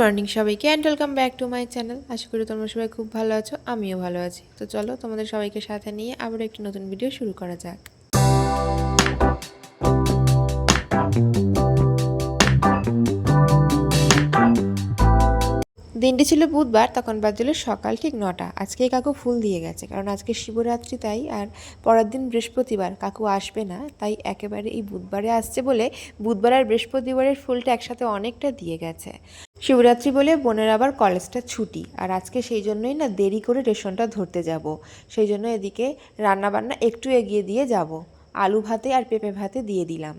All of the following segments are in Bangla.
মর্নিং সবাইকে and welcome back to my channel আশা করি তোমরা সবাই খুব ভালো আছো, আমিও ভালো আছি। তো চলো তোমাদের সবাইকে সাথে নিয়ে আবার একটি নতুন ভিডিও শুরু করা যাক। দিনটি ছিল বুধবার, তখন বাজছিল সকাল ঠিক নটা। আজকে কাকু ফুল দিয়ে গেছে, কারণ আজকে শিবরাত্রি তাই, আর পরের দিন বৃহস্পতিবার। কাকু আসবে না, তাই একেবারে এই বুধবারে আসছে বলে বুধবার আর বৃহস্পতিবারের ফুলটা একসাথে অনেকটা দিয়ে গেছে। শিবরাত্রি বলে বোনের আবার কলেজটা ছুটি। আর আজকে সেই জন্যই না দেরি করে রেশনটা ধরতে যাব। সেই জন্য এদিকে রান্নাবান্না একটু এগিয়ে দিয়ে যাব। আলু ভাতে আর পেঁপে ভাতে দিয়ে দিলাম।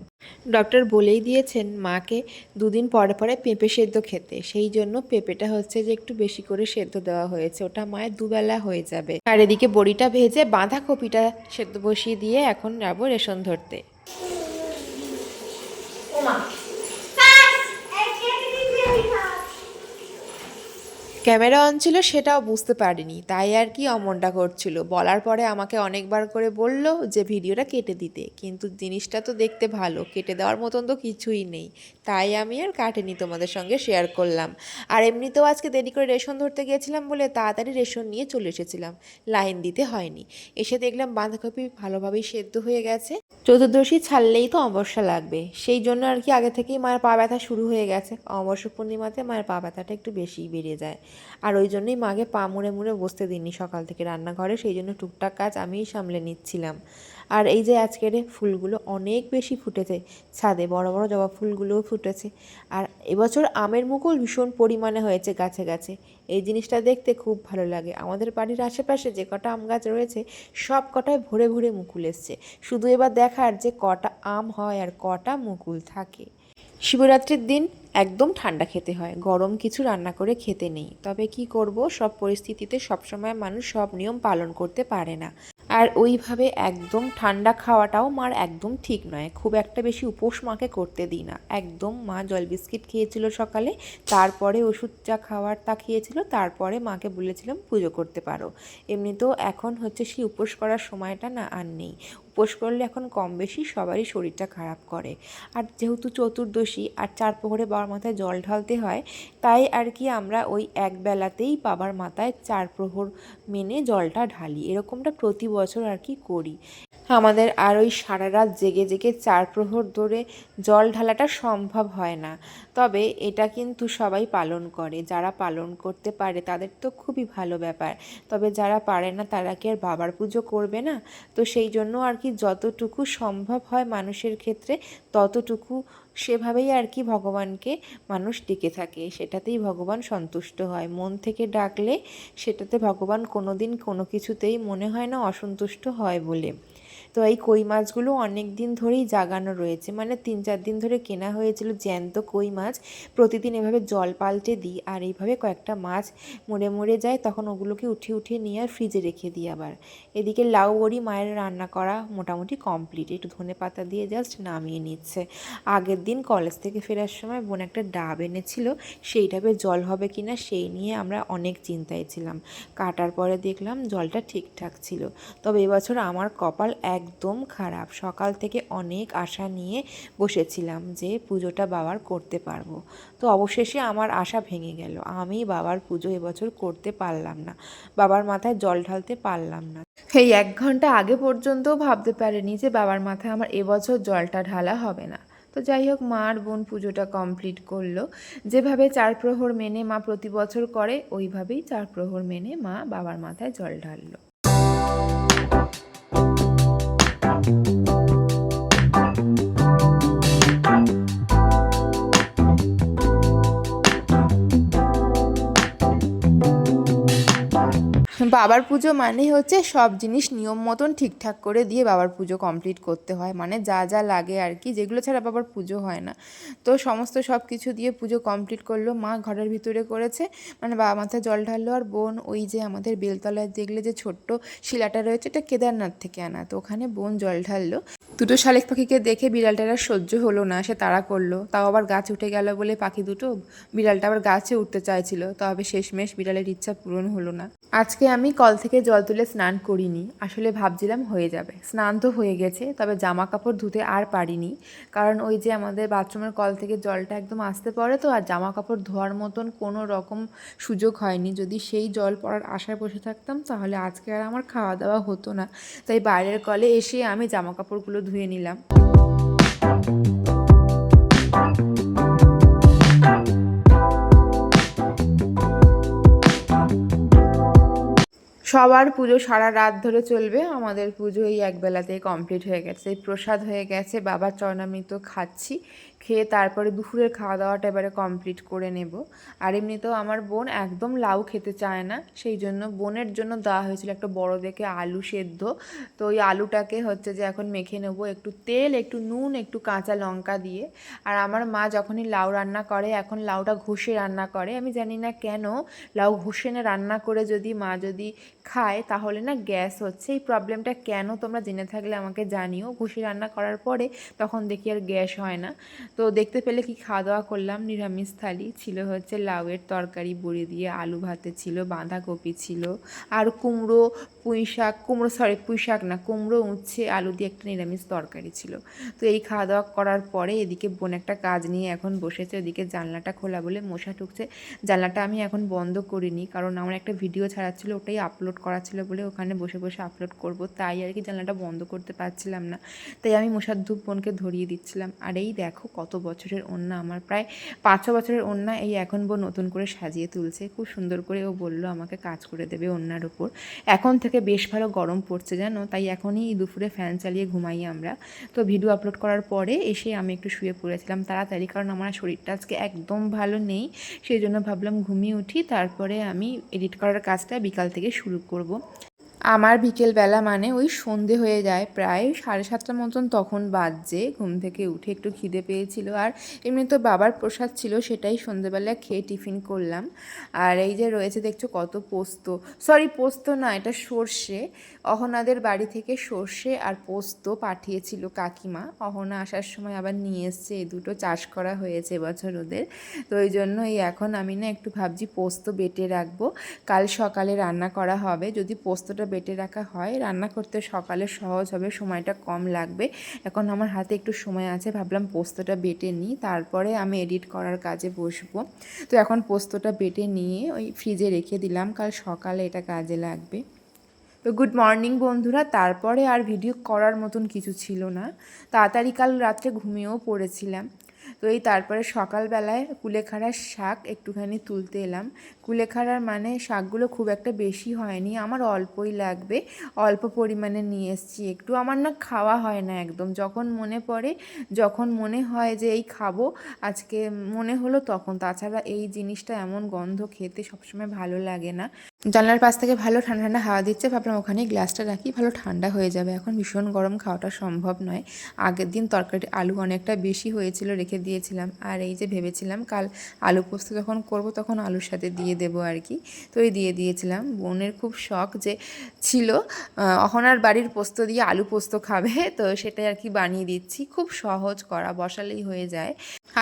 ডক্টর বলেই দিয়েছেন মাকে দুদিন পরে পরে পেঁপে সেদ্ধ খেতে। সেই জন্য পেঁপেটা হচ্ছে যে একটু বেশি করে সেদ্ধ দেওয়া হয়েছে। ওটা মায়ের দুবেলা হয়ে যাবে। আর এদিকে বড়িটা ভেজে বাঁধাকপিটা সেদ্ধ বসিয়ে দিয়ে এখন যাব রেশন ধরতে। ক্যামেরা অন ছিল, সেটাও বুঝতে পারিনি। তাই আর কি অমনটা করছিল বলার পরে আমাকে অনেকবার করে বলল যে, ভিডিওটা কেটে দিতে। কিন্তু জিনিসটা তো দেখতে ভালো। কেটে দেওয়ার মতন তো কিছুই নেই। তাই আমি আর কাটেনি তোমাদের সঙ্গে শেয়ার করলাম। আর এমনিতেও আজকে দেরি করে রেশন ধরতে গিয়েছিলাম বলে তাড়াতাড়ি রেশন নিয়ে চলে এসেছিলাম। লাইন দিতে হয়নি। এসে দেখলাম বাঁধাকপি ভালোভাবেই সেদ্ধ হয়ে গেছে। চতুর্দশী ছাড়লেই তো অমাবস্যা লাগবে। সেই জন্য আর কি আগে থেকেই মায়ের পা ব্যথা শুরু হয়ে গেছে। অমাবস্যা পূর্ণিমাতে মায়ের পা ব্যথাটা একটু বেশিই বেড়ে যায়। আর ওই জন্যই মাকে পা মুড়ে মুড়ে বসতে দিইনি সকাল থেকে রান্নাঘরে, সেই জন্য টুকটাক কাজ আমিই সামলে নিচ্ছিলাম। আর এই যে আজকের ফুলগুলো অনেক বেশি ফুটেছে, ছাদে বড় বড় জবা ফুলগুলোও ফুটেছে। আর এবছর আমের মুকুল ভীষণ পরিমাণে হয়েছে গাছে গাছে। এই জিনিসটা দেখতে খুব ভালো লাগে। আমাদের বাড়ির আশেপাশে যে কটা আম গাছ রয়েছে, সব কটায় ভরে ভরে মুকুল এসছে। শুধু এবার দেখার যে কটা আম হয় আর কটা মুকুল থাকে। শিবরাত্রির দিন একদম ঠান্ডা খেতে হয়। গরম কিছু রান্না করে খেতে নেই। তবে কি করব? সব পরিস্থিতিতে সবসময় মানুষ সব নিয়ম পালন করতে পারে না। আর ওইভাবে একদম ঠান্ডা খাওয়াটাও মার একদম ঠিক নয়। খুব একটা বেশি উপোস মাকে করতে দিই না। একদম মা জল বিস্কিট খেয়েছিল সকালে, তারপরে ওষুধ যা খাওয়ার তা খেয়েছিল, তারপরে মাকে বলেছিলাম, পুজো করতে পারো। এমনিতেও এখন হচ্ছে সেই উপোস করার সময়টা না আর নেই। উপোস করলে এখন কম বেশি সবারই শরীরটা খারাপ করে। আর যেহেতু চতুর্দশী আর চার প্রহরে বাবার মাথায় জল ঢালতে হয়, তাই আর কি আমরা ওই এক বেলাতেই বাবার মাথায় চার প্রহর মেনে জলটা ঢালি। এরকমটা প্রতি বছর আর কি করি। আমাদের আর ওই সারা রাত জেগে জেগে চার প্রহর ধরে জল ঢালাটা সম্ভব হয় না। তবে এটা কিন্তু সবাই পালন করে। যারা পালন করতে পারে তাদের তো খুবই ভালো ব্যাপার। তবে যারা পারে না তারা কি আর বাবার পুজো করবে না? তো সেই জন্য আর কি যতটুকু সম্ভব হয় মানুষের ক্ষেত্রে ততটুকু সেভাবেই আর কি ভগবানকে মানুষ ডেকে থাকে। সেটাতেই ভগবান সন্তুষ্ট হয়। মন থেকে ডাকলে সেটাতে ভগবান কোনো দিন কোনো কিছুতেই মনে হয় না অসন্তুষ্ট হয় বলে। তো এই কই মাছগুলো অনেক দিন ধরেই জাগানো রয়েছে। মানে তিন চার দিন ধরে কেনা হয়েছিল জ্যান্ত কই মাছ। প্রতিদিন এভাবে জল পাল্টে দিই আর এইভাবে কয়েকটা মাছ মরে মরে যায়, তখন ওগুলোকে উঠিয়ে উঠিয়ে নিয়ে আর ফ্রিজে রেখে দিই আবার। এদিকে লাউ বড়ি মায়ের রান্না করা মোটামুটি কমপ্লিট একটু ধনে পাতা দিয়ে জাস্ট নামিয়ে নিচ্ছে। আগের দিন কলেজ থেকে ফেরার সময় বোন একটা ডাব এনেছিল, সেই ডাবে জল হবে কি না সেই নিয়ে আমরা অনেক চিন্তায় ছিলাম। কাটার পরে দেখলাম জলটা ঠিকঠাক ছিল। তবে এবছর আমার কপাল একদম খারাপ। সকাল থেকে অনেক আশা নিয়ে বসেছিলাম যে পুজোটা বাবার করতে পারব। তো অবশেষে আমার আশা ভেঙে গেল। আমি বাবার পুজো এবছর করতে পারলাম না। বাবার মাথায় জল ঢালতে পারলাম না। এই এক ঘণ্টা আগে পর্যন্ত ভাবতে পারেনি যে বাবার মাথায় আমার এবছর জলটা ঢালা হবে না। তো যাই হোক, মা আর বোন পুজোটা কমপ্লিট করল। যেভাবে চার প্রহর মেনে মা প্রতি বছর করে, ওইভাবেই চার প্রহর মেনে মা বাবার মাথায় জল ঢাললো। Thank you. বাবার পুজো মানে হচ্ছে সব জিনিস নিয়ম মতন ঠিকঠাক করে দিয়ে বাবার পুজো কমপ্লিট করতে হয়। মানে যা যা লাগে আর কি, যেগুলো ছাড়া বাবার পুজো হয় না। তো সমস্ত সব কিছু দিয়ে পুজো কমপ্লিট করল। মা ঘরের ভিতরে করেছে। মানে বাবা মাথায় জল ঢাললো আর বোন ওই যে আমাদের বেলতলায় দেখলে যে ছোট্ট শিলাটা রয়েছে, এটা কেদারনাথ থেকে আনা। তো ওখানে বোন জল ঢাললো। দুটো শালিক পাখিকে দেখে বিড়ালটার সহ্য হলো না, সে তাড়া করল। তাও আবার গাছ উঠে গেল বলে পাখি দুটো, বিড়ালটা আবার গাছে উঠতে চাইছিল। তবে শেষমেশ বিড়ালের ইচ্ছা পূরণ হলো না। আজকে আমি কল থেকে জল তুলে স্নান করিনি। আসলে ভাবছিলাম হয়ে যাবে। স্নান তো হয়ে গেছে, তবে জামা কাপড় ধুতে আর পারিনি। কারণ ওই যে আমাদের বাথরুমের কল থেকে জলটা একদম আসতে পড়ে তো, আর জামা কাপড় ধোয়ার মতন কোনো রকম সুযোগ হয়নি। যদি সেই জল পড়ার আশায় বসে থাকতাম, তাহলে আজকে আর আমার খাওয়া দাওয়া হতো না। তাই বাইরের কলে এসে আমি জামা কাপড়গুলো ধুয়ে নিলাম। সবার পুজো সারা রাত ধরে চলবে। আমাদের পুজো এই একবেলাতেই কমপ্লিট হয়ে গেছে, প্রসাদ হয়ে গেছে, বাবার চরণামৃত খাচ্ছি। খেয়ে তারপরে দুপুরের খাওয়া দাওয়াটা এবারে কমপ্লিট করে নেব। আর এমনিতেও আমার বোন একদম লাউ খেতে চায় না, সেই জন্য বোনের জন্য দেওয়া হয়েছিল একটা বড় দেখে আলু সেদ্ধ। তো ওই আলুটাকে হচ্ছে যে এখন মেখে নেব একটু তেল, একটু নুন, একটু কাঁচা লঙ্কা দিয়ে। আর আমার মা যখনই লাউ রান্না করে, এখন লাউটা ঘষে রান্না করে। আমি জানি না কেন, লাউ ঘষে না রান্না করে যদি মা যদি খায়, তাহলে না গ্যাস হচ্ছে। এই প্রবলেমটা কেন তোমরা জেনে থাকলে আমাকে জানিও। ঘুষি রান্না করার পরে তখন দেখি আর গ্যাস হয় না। তো দেখতে পেলে কি খাওয়া দাওয়া করলাম? নিরামিষ থালি ছিল হচ্ছে লাউয়ের তরকারি, বড়ি দিয়ে আলু ভাতে ছিল, বাঁধাকপি ছিল, আর কুমড়ো পুঁই শাক, কুমড়ো সরি পুঁই শাক না, কুমড়ো, উচ্ছে, আলু দিয়ে একটা নিরামিষ তরকারি ছিল। তো এই খাওয়া দাওয়া করার পরে এদিকে বোন একটা কাজ নিয়ে এখন বসেছে ওদিকে জানলাটা খোলা বলে মশা ঢুকছে জানলাটা আমি এখন বন্ধ করিনি, কারণ আমার একটা ভিডিও ছাড়া ছিল ওটাই আপলোড করা ছিল বলে ওখানে বসে বসে আপলোড করব। তাই আর কি জানলাটা বন্ধ করতে পারছিলাম না। তাই আমি মশার ধূপ বোনকে ধরিয়ে দিচ্ছিলাম। আর এই দেখো কত বছরের ওন্না আমার প্রায় পাঁচ বছরের ওন্না এই এখন বোন নতুন করে সাজিয়ে তুলছে। খুব সুন্দর করে ও বলল, আমাকে কাজ করে দেবে ওন্নার উপর। এখন থেকে বেশ ভালো গরম পড়ছে, জানো? তাই এখনই দুপুরে ফ্যান চালিয়ে ঘুমাই আমরা। তো ভিডিও আপলোড করার পরে এসে আমি একটু শুয়ে পড়েছিলাম তাড়াতাড়ি, কারণ আমার শরীরটা আজকে একদম ভালো নেই। সেই জন্য ভাবলাম ঘুমিয়ে উঠি, তারপরে আমি এডিট করার কাজটা বিকাল থেকে শুরু করব। আমার বিকেলবেলা মানে ওই সন্ধে হয়ে যায়, প্রায় সাড়ে সাতটার মতন তখন বাজছে ঘুম থেকে উঠে একটু খিদে পেয়েছিল আর এমনি তো বাবার প্রসাদ ছিল সেটাই সন্ধেবেলা খেয়ে টিফিন করলাম। আর এই যে রয়েছে দেখছ কত পোস্ত সরি পোস্ত না, এটা সর্ষে। অহনাদের বাড়ি থেকে সর্ষে আর পোস্ত পাঠিয়েছিল কাকিমা। অহনা আসার সময় আবার নিয়ে এসছে। এই দুটো চাষ করা হয়েছে এবছর ওদের। তো ওই জন্য এই এখন আমি না একটু ভাবছি পোস্ত বেটে রাখব। কাল সকালে রান্না করা হবে। যদি পোস্তটা বেটে রাখা হয়, রান্না করতে সকালে সহজ হবে। সময়টা কম লাগবে। এখন আমার হাতে একটু সময় আছে। ভাবলাম পোস্তটা বেটে নিই। তারপরে আমি এডিট করার কাজে বসবো। তো এখন পোস্তটা বেটে নিয়ে ওই ফ্রিজে রেখে দিলাম। কাল সকালে এটা কাজে লাগবে। তো গুড মর্নিং বন্ধুরা, তারপরে আর ভিডিও করার মতন কিছু ছিল না। তাড়াতাড়ি কাল রাত্রে ঘুমিয়েও পড়েছিলাম। তো এই তারপরে সকালবেলায় কুলেখাড়ার শাক একটুখানি তুলতে এলাম। কুলেখাড়ার মানে শাকগুলো খুব একটা বেশি হয়নি, আমার অল্পই লাগবে, অল্প পরিমাণে নিয়ে এসেছি একটু। আমার না খাওয়া হয় না একদম, যখন মনে পড়ে, যখন মনে হয় যে এই খাব, আজকে মনে হলো তখন। তাছাড়া এই জিনিসটা এমন গন্ধ খেতে সবসময় ভালো লাগে না। জানলার পাশ থেকে ভালো ঠান্ডা ঠান্ডা হাওয়া দিচ্ছে, ভাবলাম ওখানে গ্লাসটা রাখি, ভালো ঠান্ডা হয়ে যাবে। এখন ভীষণ গরম খাওয়াটা সম্ভব নয়। আগের দিন তরকারি আলু অনেকটা বেশি হয়েছিল রেখে দিয়েছিলাম। আর এই যে ভেবেছিলাম কাল আলু পোস্ত যখন করব তখন আলুর সাথে দিয়ে দেবো আর কি। তো এই দিয়ে দিয়েছিলাম। বোনের খুব শখ যে ছিল অহনার বাড়ির পোস্ত দিয়ে আলু পোস্ত খাবে, তো সেটাই আর কি বানিয়ে দিচ্ছি। খুব সহজ করা, বসালেই হয়ে যায়।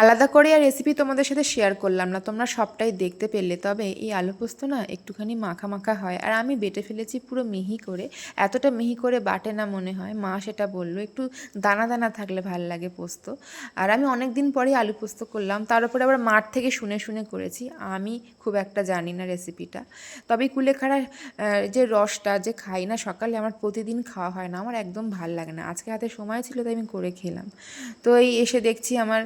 আলাদা করে আর রেসিপি তোমাদের সাথে শেয়ার করলাম না, তোমরা সবটাই দেখতে পেলে। তবে এই আলু পোস্ত না একটুখানি মাখা মাখা হয়, আর আমি বেটে ফেলেছি পুরো মিহি করে। এতটা মিহি করে বাটে না মনে হয়, মা সেটা বলল। একটু দানা দানা থাকলে ভালো লাগে পোস্ত। আর আমি অনেক দিন পরেই আলু পোস্ত করলাম। তার উপরে আবার মাঠ থেকে শুনে শুনে করেছি। আমি খুব একটা জানি না রেসিপিটা। তবে কুলেখাড়া যে রসটা যে খাই না, সকালে আমার প্রতিদিন খাওয়া হয় না। আমার একদম ভালো লাগে না। আজকে হাতে সময় ছিল, তাই আমি করে খেলাম। তো এই এসে দেখছি আমার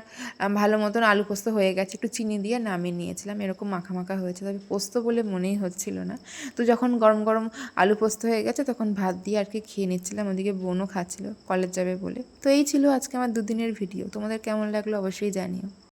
ভালো মতন আলু পোস্ত হয়ে গেছে। একটু চিনি দিয়ে নামিয়ে নিয়েছিলাম। এরকম মাখা মাখা হয়েছে। তবে পোস্ত বলে মনেই হচ্ছিল না। তো যখন গরম গরম আলু পোস্ত হয়ে গেছে, তখন ভাত দিয়ে আর কি খেয়ে নিচ্ছিলাম। ওদিকে বোনও খাচ্ছিল। কলেজ যাবে বলে। তো এই ছিল আজকে আমার দুদিনের ভিডিও। তোমাদের কেমন লাগল অবশ্যই জানিও